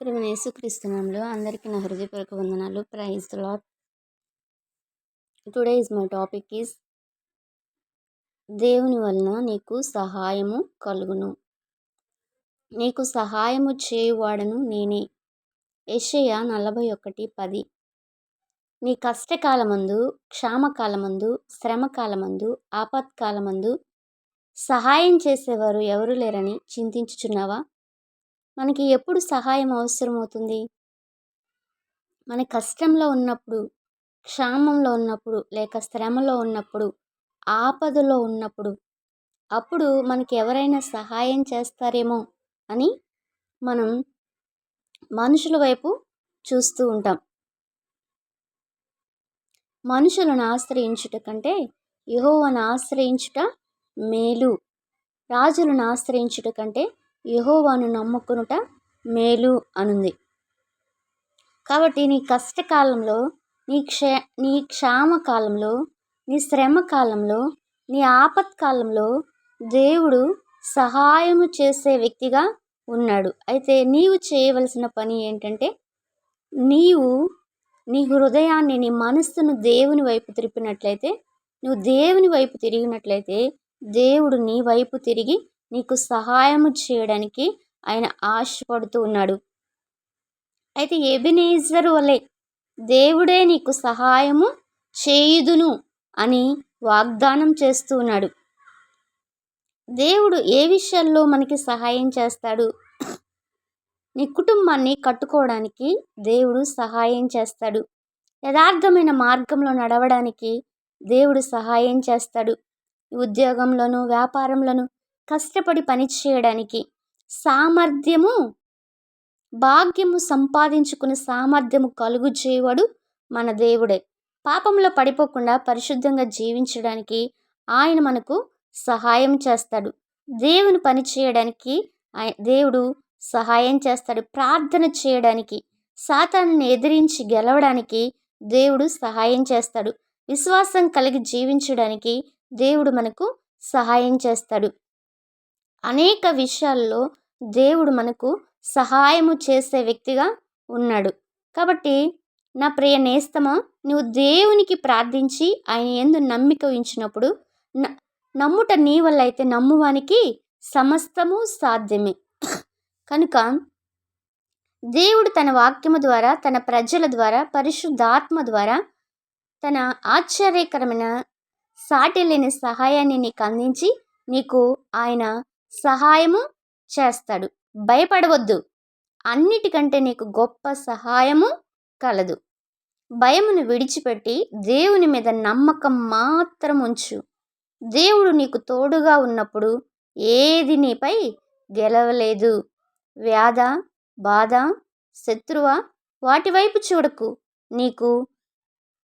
ప్రేమ యేసుక్రీస్తునామంలో అందరికీ నా హృదయపూర్వక వందనాలు. Praise Lord today is my topic is దేవుని వలన నీకు సహాయము కలుగును. నీకు సహాయము చేయువాడను నేనే. యషయ నలభై ఒకటి పది. నీ కష్టకాలమందు క్షామకాలమందు శ్రమకాలమందు ఆపత్కాలమందు సహాయం చేసేవారు ఎవరు లేరని చింతించుచున్నావా? మనకి ఎప్పుడు సహాయం అవసరమవుతుంది? మన కష్టంలో ఉన్నప్పుడు క్షామంలో ఉన్నప్పుడు లేక శ్రమలో ఉన్నప్పుడు ఆపదలో ఉన్నప్పుడు అప్పుడు మనకి ఎవరైనా సహాయం చేస్తారేమో అని మనం మనుషుల వైపు చూస్తూ ఉంటాం. మనుషులను ఆశ్రయించుట కంటే యహోవను ఆశ్రయించుట మేలు. రాజులను ఆశ్రయించుట కంటే యహోవాను నమ్ముకునుట మేలు అనుంది. కాబట్టి నీ కష్టకాలంలో నీ క్షే నీ క్షామ కాలంలో నీ శ్రమ కాలంలో నీ ఆపత్కాలంలో దేవుడు సహాయము చేసే వ్యక్తిగా ఉన్నాడు. అయితే నీవు చేయవలసిన పని ఏంటంటే నీవు నీ హృదయాన్ని నీ మనస్సును దేవుని వైపు తిరిపినట్లయితే నువ్వు దేవుని వైపు తిరిగినట్లయితే దేవుడు నీ వైపు తిరిగి నీకు సహాయము చేయడానికి ఆయన ఆశపడుతూ ఉన్నాడు. అయితే ఎబినేజర్ వలె దేవుడే నీకు సహాయము చేయుదును అని వాగ్దానం చేస్తూ ఉన్నాడు. దేవుడు ఏ విషయాల్లో మనకి సహాయం చేస్తాడు? నీ కుటుంబాన్ని కట్టుకోవడానికి దేవుడు సహాయం చేస్తాడు. యథార్థమైన మార్గంలో నడవడానికి దేవుడు సహాయం చేస్తాడు. ఉద్యోగంలోను వ్యాపారంలోను కష్టపడి పనిచేయడానికి సామర్థ్యము భాగ్యము సంపాదించుకునే సామర్థ్యము కలుగు చేయవాడు మన దేవుడే. పాపంలో పడిపోకుండా పరిశుద్ధంగా జీవించడానికి ఆయన మనకు సహాయం చేస్తాడు. దేవుని పని చేయడానికి దేవుడు సహాయం చేస్తాడు. ప్రార్థన చేయడానికి సాతాన్ని ఎదిరించి గెలవడానికి దేవుడు సహాయం చేస్తాడు. విశ్వాసం కలిగి జీవించడానికి దేవుడు మనకు సహాయం చేస్తాడు. అనేక విషయాల్లో దేవుడు మనకు సహాయము చేసే వ్యక్తిగా ఉన్నాడు. కాబట్టి నా ప్రియ నేస్తమా నువ్వు దేవునికి ప్రార్థించి ఆయన ఎందు నమ్మిక ఉంచినప్పుడు నమ్ముట నీ వల్ల అయితే నమ్మువానికి సమస్తము సాధ్యమే. కనుక దేవుడు తన వాక్యము ద్వారా తన ప్రజల ద్వారా పరిశుద్ధాత్మ ద్వారా తన ఆశ్చర్యకరమైన సాటి లేని సహాయాన్ని నీకు అందించి నీకు ఆయన సహాయము చేస్తాడు. భయపడవద్దు. అన్నిటికంటే నీకు గొప్ప సహాయము కలదు. భయమును విడిచిపెట్టి దేవుని మీద నమ్మకం మాత్రం ఉంచు. దేవుడు నీకు తోడుగా ఉన్నప్పుడు ఏది నీపై గెలవలేదు. వ్యాధ బాధ శత్రువ వాటి వైపు చూడకు. నీకు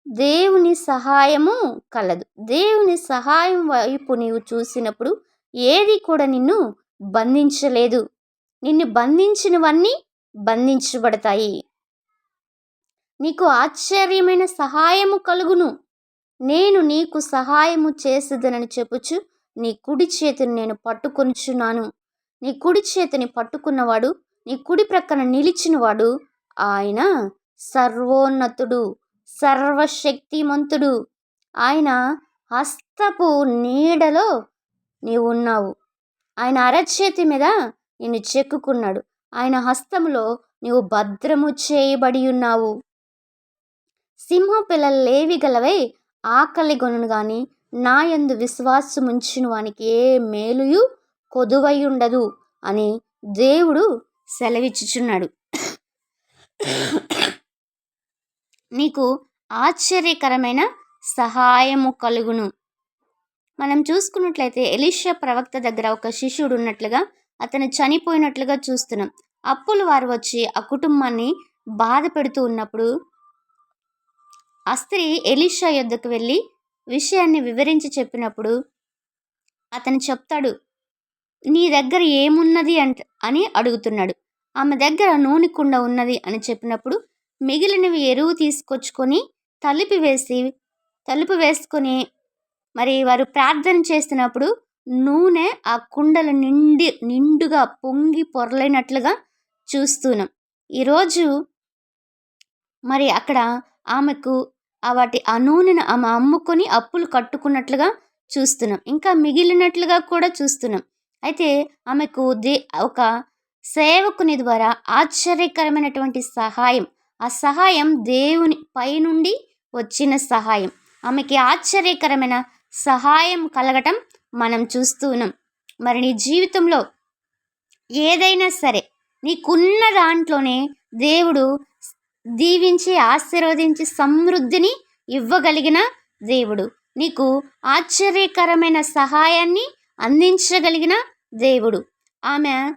దేవుని సహాయము కలదు. దేవుని సహాయం వైపు నీవు చూసినప్పుడు ఏది కూడా నిన్ను బంధించలేదు. నిన్ను బంధించినవన్నీ బంధించబడతాయి. నీకు ఆశ్చర్యమైన సహాయము కలుగును. నేను నీకు సహాయము చేసేదనని చెప్పుచు నీ కుడి చేతిని నేను పట్టుకొనిచున్నాను. నీ కుడి చేతిని పట్టుకున్నవాడు నీ కుడి ప్రక్కన నిలిచినవాడు ఆయన సర్వోన్నతుడు సర్వశక్తిమంతుడు. ఆయన హస్తపు నీడలో నీవు ఉన్నావు ఆయన అరచేతి మీద నిన్ను చెక్కుకున్నాడు. ఆయన హస్తములో నీవు భద్రము చేయబడి ఉన్నావు. సింహ పిల్లలు లేవి గలవై ఆకలి గొనును గాని నా యందు విశ్వాసముంచిన వానికి ఏ మేలుయు కొదువై ఉండదు అని దేవుడు సెలవిచ్చుచున్నాడు. నీకు ఆశ్చర్యకరమైన సహాయము కలుగును. మనం చూసుకున్నట్లయితే ఎలిషియా ప్రవక్త దగ్గర ఒక శిష్యుడు ఉన్నట్లుగా అతను చనిపోయినట్లుగా చూస్తున్నాం. అప్పులు వారు వచ్చి ఆ కుటుంబాన్ని బాధ పెడుతూ ఉన్నప్పుడు ఆ స్త్రీ ఎలిషా యొద్దకు వెళ్ళి విషయాన్ని వివరించి చెప్పినప్పుడు అతను చెప్తాడు నీ దగ్గర ఏమున్నది అంట అని అడుగుతున్నాడు. ఆమె దగ్గర నూనె కుండ ఉన్నది అని చెప్పినప్పుడు మిగిలినవి ఎరువు తీసుకొచ్చుకొని తలుపు వేసి తలుపు వేసుకొని మరి వారు ప్రార్థన చేస్తున్నప్పుడు నూనె ఆ కుండలు నిండి నిండుగా పొంగి పొరలేనట్లుగా చూస్తున్నాం. ఈరోజు మరి అక్కడ ఆమెకు ఆ వాటి ఆ నూనెను ఆమె అమ్ముకొని అప్పులు కట్టుకున్నట్లుగా చూస్తున్నాం. ఇంకా మిగిలినట్లుగా కూడా చూస్తున్నాం. అయితే ఆమెకు దే ఒక సేవకుని ద్వారా ఆశ్చర్యకరమైనటువంటి సహాయం ఆ సహాయం దేవుని పైనుండి వచ్చిన సహాయం. ఆమెకి ఆశ్చర్యకరమైన సహాయం కలగటం మనం చూస్తున్నాం మరి నీ జీవితంలో ఏదైనా సరే నీకున్న దాంట్లోనే దేవుడు దీవించి ఆశీర్వదించి సమృద్ధిని ఇవ్వగలిగిన దేవుడు. నీకు ఆశ్చర్యకరమైన సహాయాన్ని అందించగలిగిన దేవుడు. ఆమె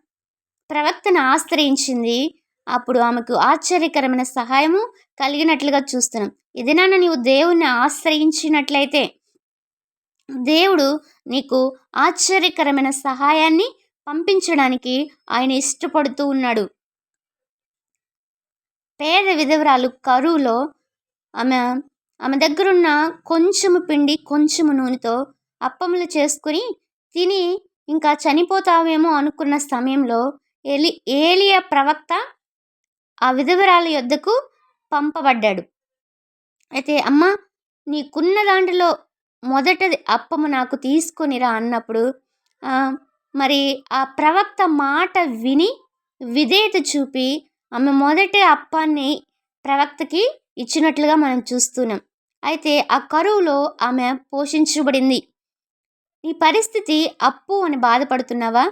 ప్రవక్తను ఆశ్రయించింది. అప్పుడు ఆమెకు ఆశ్చర్యకరమైన సహాయము కలిగినట్లుగా చూస్తున్నాం. ఏదైనా నీవు దేవుణ్ణి ఆశ్రయించినట్లయితే దేవుడు నీకు ఆశ్చర్యకరమైన సహాయాన్ని పంపించడానికి ఆయన ఇష్టపడుతూ ఉన్నాడు. పేద విధవరాలు కరువులో ఆమె ఆమె దగ్గరున్న కొంచెము పిండి కొంచెము నూనెతో అప్పములు చేసుకుని తిని ఇంకా చనిపోతావేమో అనుకున్న సమయంలో ఏలి ఏలియా ప్రవక్త ఆ విధవరాల యొద్దకు పంపబడ్డాడు. అయితే అమ్మ నీకున్న దాంట్లో మొదటది అప్పము నాకు తీసుకొనిరా అన్నప్పుడు మరి ఆ ప్రవక్త మాట విని విధేయత చూపి ఆమె మొదటి అప్పాన్ని ప్రవక్తకి ఇచ్చినట్లుగా మనం చూస్తున్నాం. అయితే ఆ కరువులో ఆమె పోషించబడింది. నీ పరిస్థితి అప్పు అని బాధపడుతున్నావా?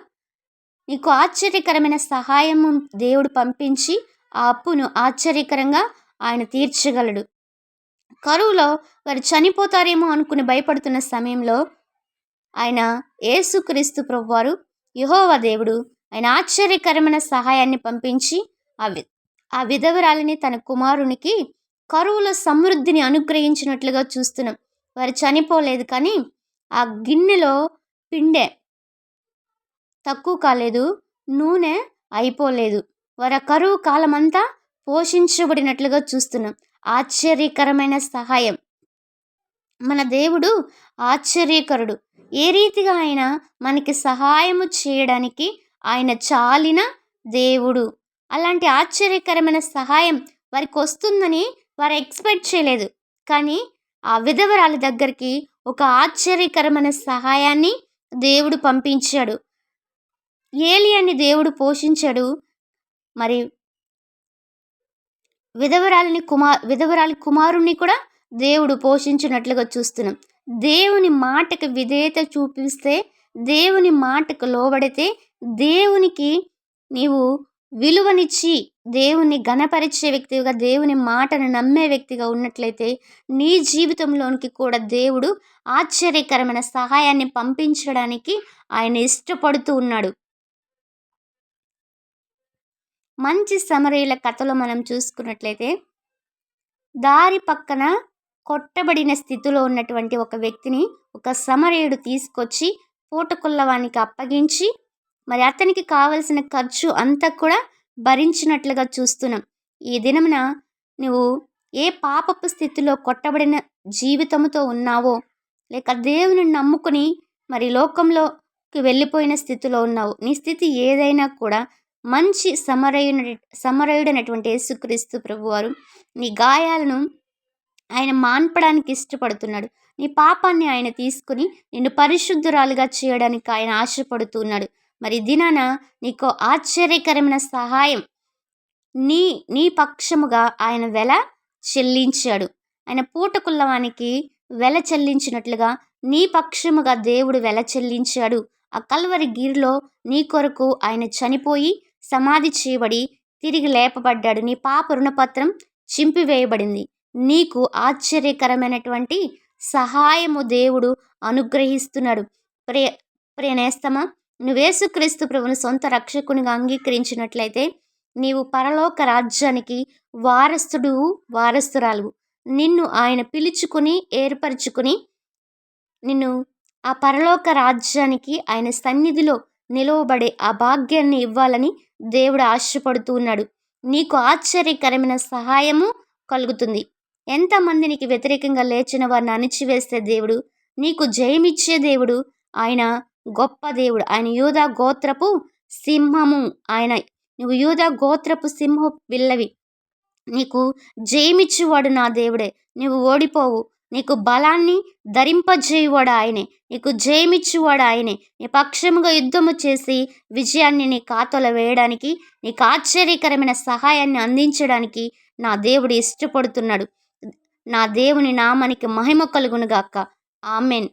నీకు ఆశ్చర్యకరమైన సహాయము దేవుడు పంపించి ఆ అప్పును ఆశ్చర్యకరంగా ఆయన తీర్చగలడు. కరువులో వారు చనిపోతారేమో అనుకుని భయపడుతున్న సమయంలో ఆయన యేసుక్రీస్తు ప్రభువారు యహోవ దేవుడు ఆయన ఆశ్చర్యకరమైన సహాయాన్ని పంపించి ఆ వి ఆ విధవరాలిని తన కుమారునికి కరువులో సమృద్ధిని అనుగ్రహించినట్లుగా చూస్తున్నాం. వారు చనిపోలేదు కానీ ఆ గిన్నెలో పిండే తక్కువ కాలేదు నూనె అయిపోలేదు. వారి కరువు కాలమంతా పోషించబడినట్లుగా చూస్తున్నాం. ఆశ్చర్యకరమైన సహాయం. మన దేవుడు ఆశ్చర్యకరుడు. ఏ రీతిగా ఆయన మనకి సహాయము చేయడానికి ఆయన చాలిన దేవుడు. అలాంటి ఆశ్చర్యకరమైన సహాయం వారికి వస్తుందని వారు ఎక్స్పెక్ట్ చేయలేదు. కానీ ఆ విధవరాలి దగ్గరికి ఒక ఆశ్చర్యకరమైన సహాయాన్ని దేవుడు పంపించాడు. ఏలి అని దేవుడు పోషించాడు. మరి విధవరాలిని కుమార్ విధవరాలి కుమారుణ్ణి కూడా దేవుడు పోషించినట్లుగా చూస్తున్నాం. దేవుని మాటకు విధేయత చూపిస్తే దేవుని మాటకు లోబడితే దేవునికి నీవు విలువనిచ్చి దేవుని గణపరిచే వ్యక్తిగా దేవుని మాటను నమ్మే వ్యక్తిగా ఉన్నట్లయితే నీ జీవితంలోనికి కూడా దేవుడు ఆశ్చర్యకరమైన సహాయాన్ని పంపించడానికి ఆయన ఇష్టపడుతూ ఉన్నాడు. మంచి సమరీల కథలో మనం చూసుకున్నట్లయితే దారి పక్కన కొట్టబడిన స్థితిలో ఉన్నటువంటి ఒక వ్యక్తిని ఒక సమరయుడు తీసుకొచ్చి పూటకుల్లవానికి అప్పగించి మరి అతనికి కావలసిన ఖర్చు అంతా కూడా భరించినట్లుగా చూస్తున్నాం. ఈ దినమున నువ్వు ఏ పాపపు స్థితిలో కొట్టబడిన జీవితంతో ఉన్నావో లేక దేవుని నమ్ముకుని మరి లోకంలోకి వెళ్ళిపోయిన స్థితిలో ఉన్నావు నీ స్థితి ఏదైనా కూడా మంచి సమరయుని సమరయుడైనటువంటి యేసుక్రీస్తు ప్రభువారు నీ గాయాలను ఆయన మాన్పడానికి ఇష్టపడుతున్నాడు. నీ పాపాన్ని ఆయన తీసుకుని నిన్ను పరిశుద్ధురాలుగా చేయడానికి ఆయన ఆశపడుతున్నాడు. మరి దినాన నీకు ఆశ్చర్యకరమైన సహాయం నీ నీ పక్షముగా ఆయన వెల చెల్లించాడు. ఆయన పూటకుల్లవానికి వెల చెల్లించినట్లుగా నీ పక్షముగా దేవుడు వెల చెల్లించాడు. ఆ కల్వరి గిరిలో నీ కొరకు ఆయన చనిపోయి సమాధి చేయబడి తిరిగి లేపబడ్డాడు. నీ పాప రుణపత్రం చింపివేయబడింది. నీకు ఆశ్చర్యకరమైనటువంటి సహాయము దేవుడు అనుగ్రహిస్తున్నాడు. ప్రే ప్రియనేస్తమా నువ్వేసుక్రీస్తు ప్రభుని సొంత రక్షకునిగా అంగీకరించినట్లయితే నీవు పరలోక రాజ్యానికి వారసుడు వారసురాలు. నిన్ను ఆయన పిలుచుకుని ఏర్పరచుకుని నిన్ను ఆ పరలోక రాజ్యానికి ఆయన సన్నిధిలో నిలువబడే ఆ భాగ్యాన్ని ఇవ్వాలని దేవుడు ఆశపడుతూ ఉన్నాడు నీకు ఆశ్చర్యకరమైన సహాయము కలుగుతుంది. ఎంతమంది నీకు వ్యతిరేకంగా లేచిన వారిని అణిచివేస్తే దేవుడు నీకు జయమిచ్చే దేవుడు ఆయన గొప్ప దేవుడు. ఆయన యూదా గోత్రపు సింహము ఆయన. నువ్వు యూదా గోత్రపు సింహ విల్లవి నీకు జయమిచ్చేవాడు నా దేవుడే. నువ్వు ఓడిపోవు. నీకు బలాన్ని ధరింపజేయువాడు ఆయనే. నీకు జయమిచ్చువాడు ఆయనే. నీ పక్షముగా యుద్ధము చేసి విజయాన్ని నీ ఖాతాలో వేయడానికి నీకు ఆశ్చర్యకరమైన సహాయాన్ని అందించడానికి నా దేవుడు ఇష్టపడుతున్నాడు. నా దేవుని నామానికి మహిమ కలుగునుగాక. ఆమెన్.